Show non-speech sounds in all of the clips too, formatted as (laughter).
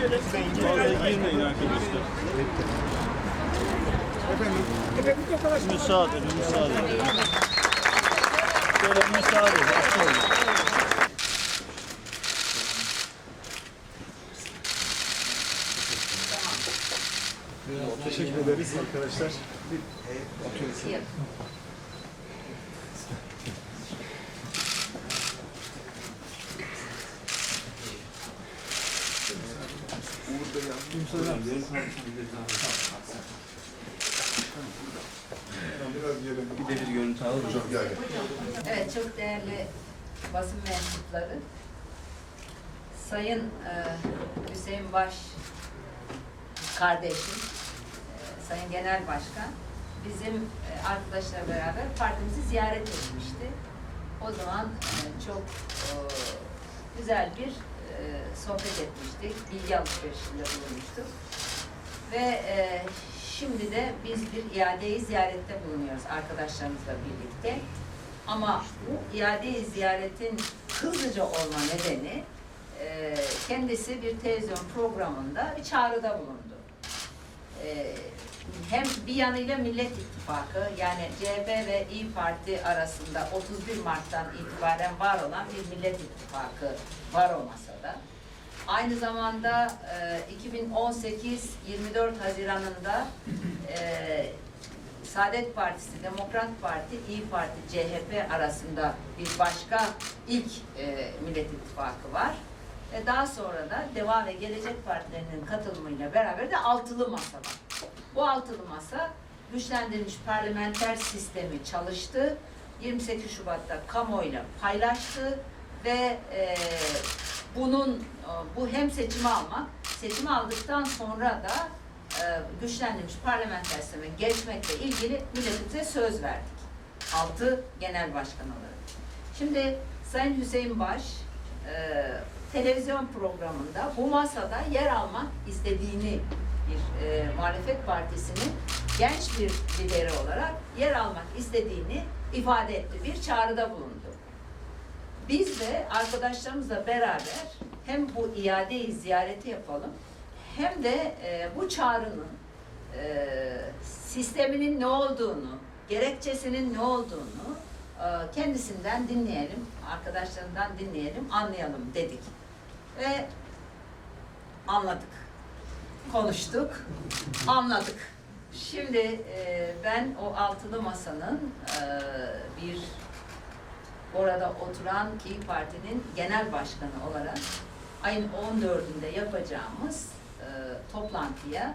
Oraya. Müsaade, müsaade. Müsaade. Teşekkür ederiz arkadaşlar. Evet, çok değerli basın mensupları, Sayın e, Hüseyin Baş kardeşim, e, Sayın Genel Başkan, bizim e, arkadaşlarla beraber partimizi ziyaret etmişti. O zaman e, çok e, güzel bir e, sohbet etmiştik, bilgi alışverişinde bulunmuştuk. Ve e, şimdi de biz bir iadeyi ziyarette bulunuyoruz arkadaşlarımızla birlikte. Ama bu iadeyi ziyaretin hızlıca olma nedeni e, kendisi bir televizyon programında bir çağrıda bulundu. E, hem bir yanıyla Millet İttifakı yani CHP ve İyi Parti arasında 31 Mart'tan itibaren var olan bir Millet İttifakı var o masada. Aynı zamanda e, 2018 24 Haziran'ında e, Saadet Partisi, Demokrat Parti, İyi Parti, CHP arasında bir başka ilk e, Millet İttifakı var. Ve daha sonra da Deva ve Gelecek Partilerinin katılımıyla beraber de altılı masa var. Bu altılı masa güçlendirilmiş parlamenter sistemi çalıştı. 28 Şubat'ta kamuoyuyla paylaştı ve e, bunun e, bu hem seçimi almak, seçimi aldıktan sonra da e, güçlendirilmiş parlamenter sisteme geçmekle ilgili milletimize söz verdik. Altı genel başkan. Şimdi Sayın Hüseyin Baş e, televizyon programında bu masada yer almak istediğini bir e, muhalefet partisinin genç bir lideri olarak yer almak istediğini ifade etti. Bir çağrıda bulundu. Biz de arkadaşlarımızla beraber hem bu iadeyi ziyareti yapalım hem de e, bu çağrının e, sisteminin ne olduğunu, gerekçesinin ne olduğunu e, kendisinden dinleyelim, arkadaşlarından dinleyelim, anlayalım dedik. Ve anladık, konuştuk, anladık. Şimdi e, ben o altılı masanın e, bir orada oturan İYİ Parti'nin genel başkanı olarak ayın 14'ünde yapacağımız e, toplantıya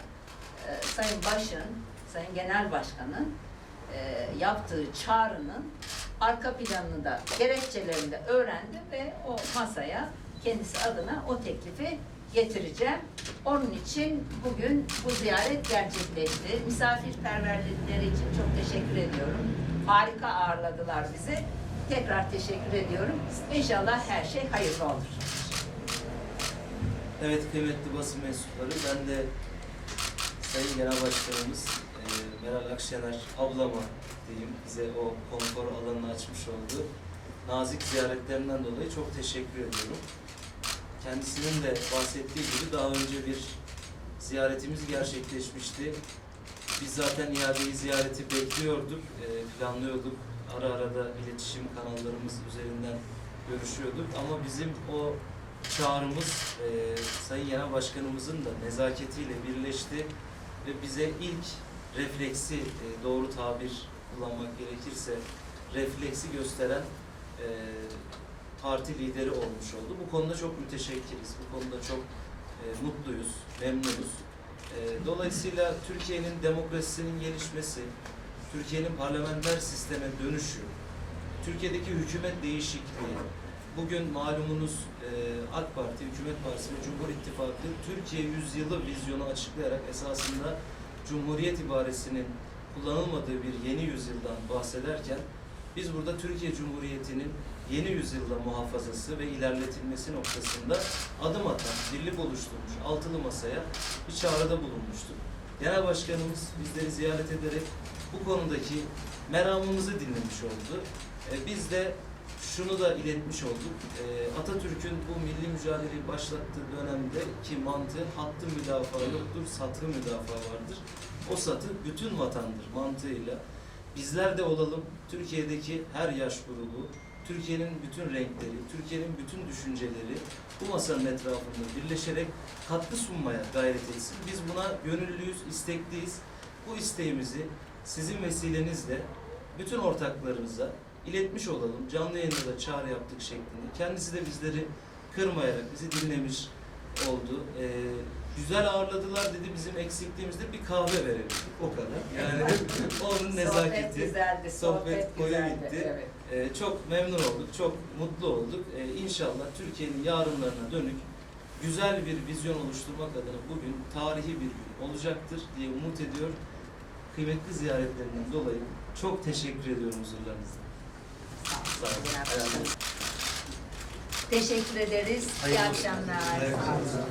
e, Sayın Baş'ın, Sayın Genel Başkan'ın e, yaptığı çağrının arka planını da gerekçelerini de öğrendim ve o masaya kendisi adına o teklifi getireceğim. Onun için bugün bu ziyaret gerçekleşti. Misafirperverlikleri için çok teşekkür ediyorum. Harika ağırladılar bizi. Tekrar teşekkür ediyorum. İnşallah her şey hayırlı olur. Evet kıymetli basın mensupları, ben de Sayın Genel Başkanımız e, Meral Akşener ablama diyeyim bize o konfor alanını açmış oldu. Nazik ziyaretlerinden dolayı çok teşekkür ediyorum. Kendisinin de bahsettiği gibi daha önce bir ziyaretimiz gerçekleşmişti. Biz zaten iadeyi ziyareti bekliyorduk, e, planlıyorduk. Ara ara da iletişim kanallarımız üzerinden görüşüyorduk ama bizim o çağrımız e, Sayın Genel Başkanımızın da nezaketiyle birleşti ve bize ilk refleksi, e, doğru tabir kullanmak gerekirse, refleksi gösteren e, parti lideri olmuş oldu. Bu konuda çok müteşekkiriz, bu konuda çok e, mutluyuz, memnunuz. E, dolayısıyla Türkiye'nin demokrasisinin gelişmesi, Türkiye'nin parlamenter sisteme dönüşü, Türkiye'deki hükümet değişikliği, bugün malumunuz e, AK Parti, Hükümet Partisi ve Cumhur İttifakı Türkiye yüzyılı vizyonu açıklayarak esasında Cumhuriyet ibaresinin kullanılmadığı bir yeni yüzyıldan bahsederken biz burada Türkiye Cumhuriyeti'nin yeni yüzyılda muhafazası ve ilerletilmesi noktasında adım atan, birlik oluşturmuş altılı masaya bir çağrıda bulunmuştuk. Genel Başkanımız bizleri ziyaret ederek bu konudaki meramımızı dinlemiş oldu. E, biz de şunu da iletmiş olduk. Ee, Atatürk'ün bu milli mücadeleyi başlattığı dönemde ki mantığı hattı müdafaa yoktur, satı müdafaa vardır. O satı bütün vatandır mantığıyla. Bizler de olalım Türkiye'deki her yaş grubu, Türkiye'nin bütün renkleri, Türkiye'nin bütün düşünceleri bu masanın etrafında birleşerek katkı sunmaya gayret etsin. Biz buna gönüllüyüz, istekliyiz. Bu isteğimizi sizin vesilenizle bütün ortaklarımıza iletmiş olalım. Canlı yayında da çağrı yaptık şeklinde. Kendisi de bizleri kırmayarak bizi dinlemiş oldu. Ee, güzel ağırladılar dedi bizim eksikliğimizde bir kahve verelim. O kadar. Yani (laughs) onun Sohbet nezaketi. güzeldi. sohbet Sohbet koyu gitti. Evet. Ee, çok memnun olduk, çok mutlu olduk. Ee, inşallah Türkiye'nin yarınlarına dönük güzel bir vizyon oluşturmak adına bugün tarihi bir gün olacaktır diye umut ediyor. Kıymetli ziyaretlerinden dolayı çok teşekkür ediyorum huzurlarınızda. Sağ olun. Ayağınıza Başkanım. Teşekkür ederiz. İyi Hayırlı akşamlar. olsun. Sağ olun.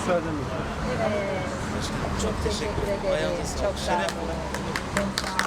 Müsaadenle. Evet. Çok teşekkür sağlık. Çok sağ olun. Çok sağ olun.